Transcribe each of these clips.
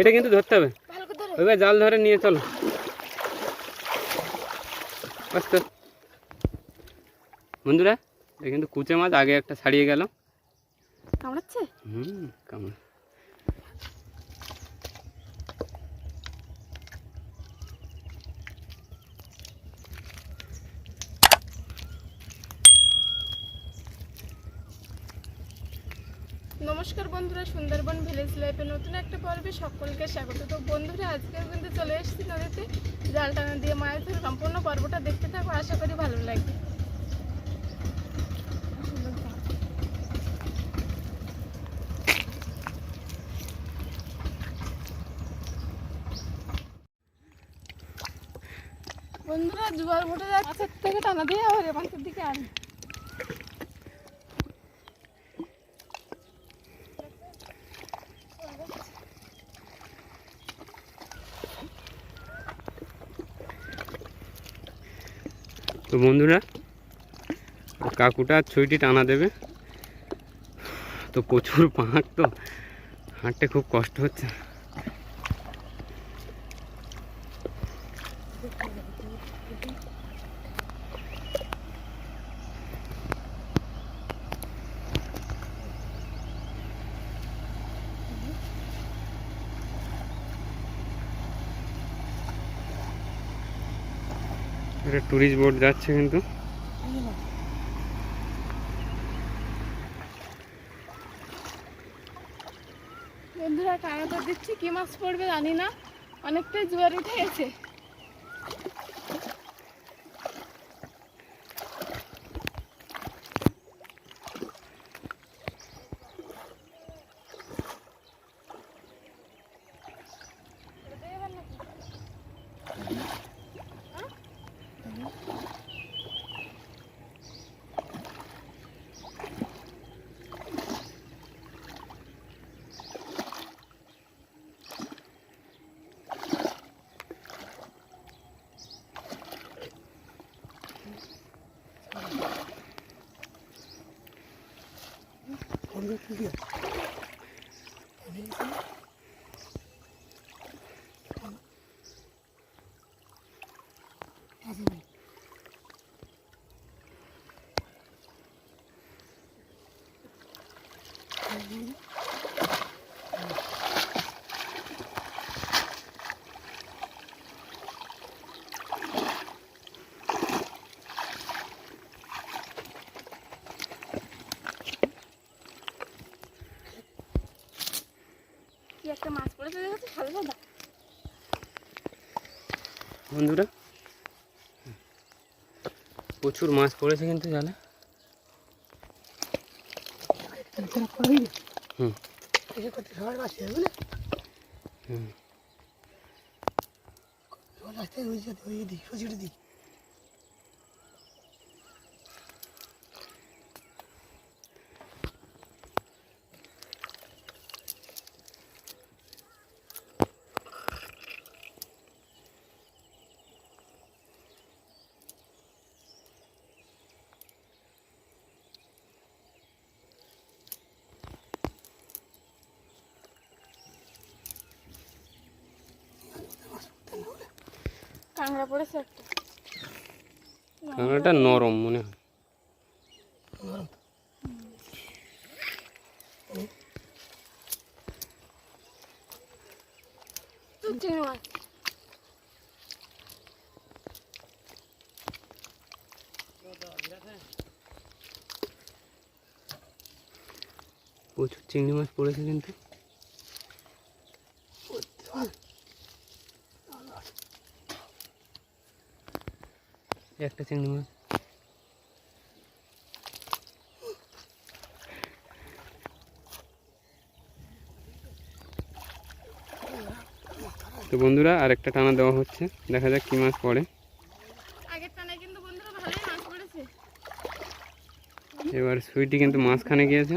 এটা কিন্তু ধরতে হবে। ওইবার জাল ধরে নিয়ে চলো। আস্তে। বন্ধুরা এটা কিন্তু কুচে মাছ আগে একটা ছাড়িয়ে গেল। কামড়াচ্ছে? হুম কেমন নমস্কার বন্ধুরা, সুন্দরবন ভিলেজ লাইফে নতুন একটা পর্বে সকলকে স্বাগত। তো বন্ধুরা আজকেও কিন্তু চলে এসেছি নদীতে। জাল টানা দিয়ে মাছ ধরে সম্পূর্ণ পর্বটা দেখতে থাকো, আশা করি ভালো লাগবে। বন্ধুরা, জোয়ার উঠে যাচ্ছে থেকে টানা দিয়ে আবার এ মাছের দিকে আনি তো বন্ধুরা কাকুটা ছুইটি টানা দেবে। তো প্রচুর পাঁক তো হাঁটতে খুব কষ্ট হচ্ছে। একটা ট্যুরিস্ট বোর্ড যাচ্ছে কিন্তু। বন্ধুরা টানা তো দিচ্ছি কি মাছ পড়বে জানি না। অনেকটাই জোয়ার উঠে গেছে। 거리가 길이야. 안녕히 계세요. বন্ধুরা প্রচুর মাছ পড়েছে কিন্তু জালে। হুম। হুম। কাঁকড়া পড়েছে একটা। কাঁকড়াটা নরম মনে হয়। প্রচুর চিংড়ি মাছ পড়েছে কিন্তু। একটা চিংড়ি মাছ। তো বন্ধুরা আর একটা টানা দেওয়া হচ্ছে। দেখা যাক কি মাছ পড়ে। আগের টানায় কিন্তু বন্ধুরা ভালোই মাছ পড়েছে। এবার সুইটি কিন্তু মাঝখানে গিয়েছে।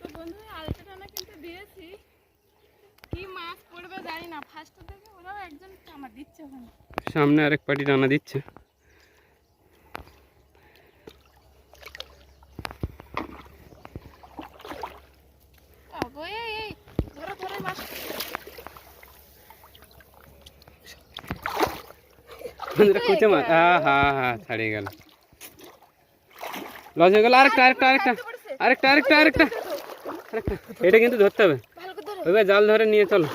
তো বন্ধুরা কিন্তু দিয়েছি। কি মাছ পড়বে জানি না মাছটা দেখে ওরাও একজন আমার দিচ্ছে ওখানে। সামনে আরেক পাটি টানা দিচ্ছে। বাবু, এই এই ধরো ধরো মাছ। বন্ধুরা কুচে মাছ? হা হা হা ছাড়িয়ে গেল। লস হয়ে গেল। আরেকটা আরেকটা আরেকটা আরেকটা আরেকটা আরেকটা। আরেকটা এটা কিন্তু ধরতে হবে। করে জাল ধরে নিয়ে চলো।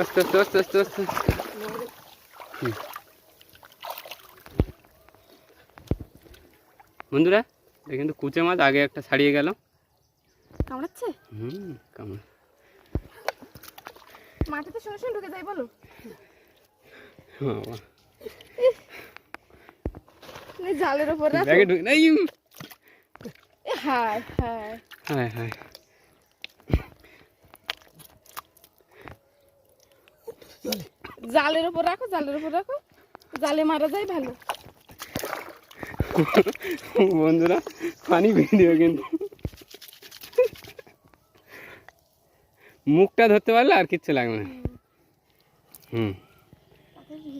আস্তে আস্তে আস্তে আস্তে আস্তে। বন্ধুরা এটা কিন্তু কুচে মাছ আগে একটা ছাড়িয়ে গেল। কামড়াচ্ছে? হুম কামড় মাটিতে শুনে শুনে ঢুকে যাই বলো। এই জালের রাখো। ব্যাগে ঢুকে নাই হায় হায়। হায় হায়। জালের ওপর রাখো জালের ওপর রাখো। জালে মারা যায় ভালো। বন্ধুরা ফানি ভিডিও কিন্তু। মুখটা ধরতে পারলে আর কিচ্ছু লাগবে না। হুম।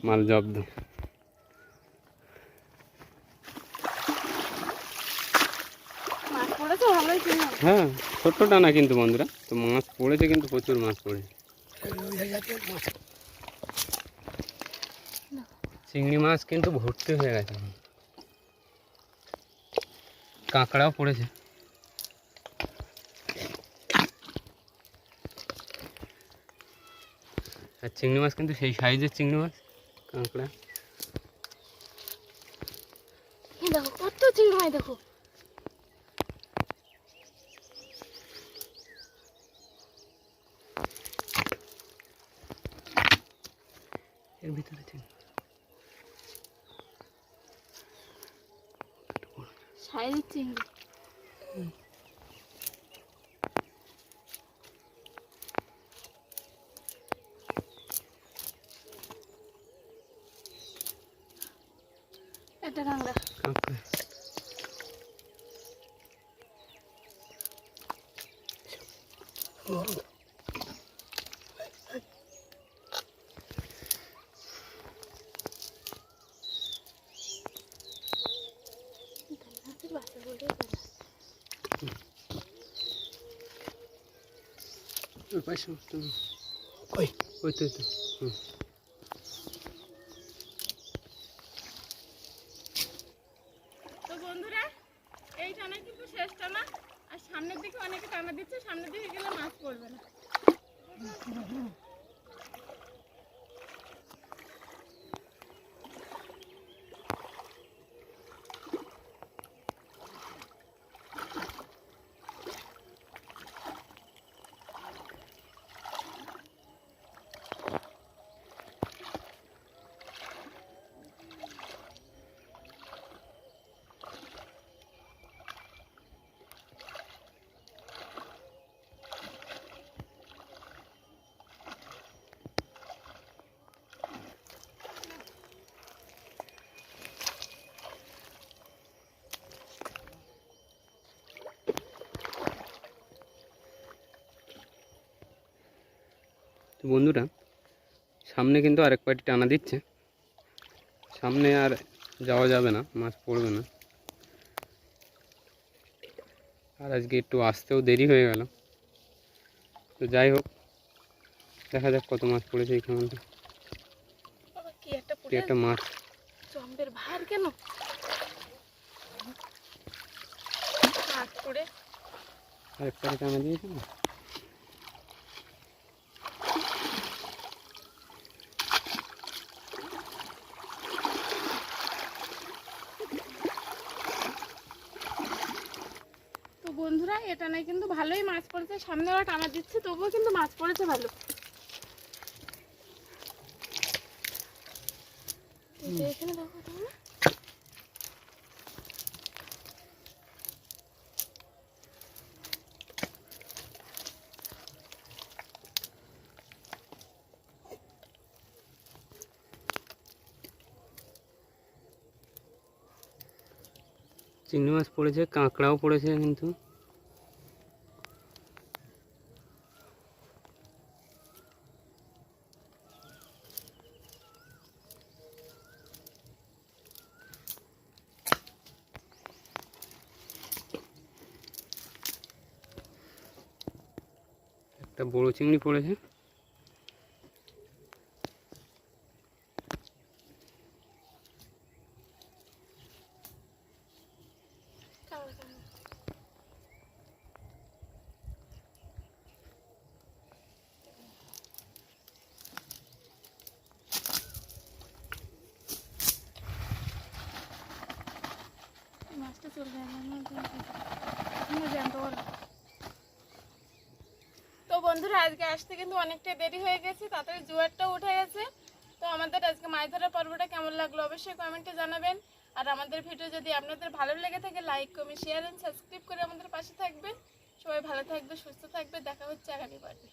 মাল জব্দ মাছ পড়েছে ভালোই চিনি হ্যাঁ ছোট্ট টানা কিন্তু বন্ধুরা, তো মাছ পড়েছে কিন্তু প্রচুর মাছ পড়েছে চিংড়ি মাছ কিন্তু ভর্তি হয়ে গেছে। কাঁকড়াও পড়েছে। আর চিংড়ি মাছ কিন্তু সেই সাইজের চিংড়ি মাছ, কাঁকড়া। দেখো, কত চিংড়ি মাছ দেখো। এর ভিতরে চিংড়ি সাইজের চিংড়ি এটা কাঁকড়া তো বন্ধুরা এই টানা কিন্তু শেষ টানা। আর সামনের দিকে অনেকে টানা দিচ্ছে সামনের দিকে গেলে মাছ পড়বে না। তো বন্ধুরা সামনে কিন্তু আরেক পাটি টানা দিচ্ছে। সামনে আর যাওয়া যাবে না মাছ পড়বে না। আর আজকে একটু আসতেও দেরি হয়ে গেল। তো যাই হোক দেখা যাক কত মাছ পড়েছে এইখানটা বাবা কি একটা মাছ। চম্পের ভার কেন? হাত আরেক পাটি টানা দিয়েছে না তো বন্ধুরা এটা নাই কিন্তু ভালোই মাছ পড়েছে। সামনে ওরা টানা দিচ্ছে, তবুও কিন্তু মাছ পড়েছে ভালো। চিংড়ি মাছ পড়েছে, কাঁকড়াও পড়েছে কিন্তু। একটা বড় চিংড়ি পড়েছে খাও, খাও। মাছটা চলে যায় না জ্যান্ত বলো তো বন্ধুরা, আজকে আসতে কিন্তু অনেকটা দেরি হয়ে গেছে তাড়াতাড়ি জোয়ারটাও উঠে গেছে। তো আমাদের আজকে মাছ ধরার পর্বটা কেমন লাগল অবশ্যই কমেন্টে জানাবেন। আর আমাদের ভিডিও যদি আপনাদের ভালো লেগে থাকে like comment share and subscribe করে আমাদের পাশে থাকবেন। সবাই ভালো থাকবে, সুস্থ থাকবে, দেখা হচ্ছে আগামী পর্বে।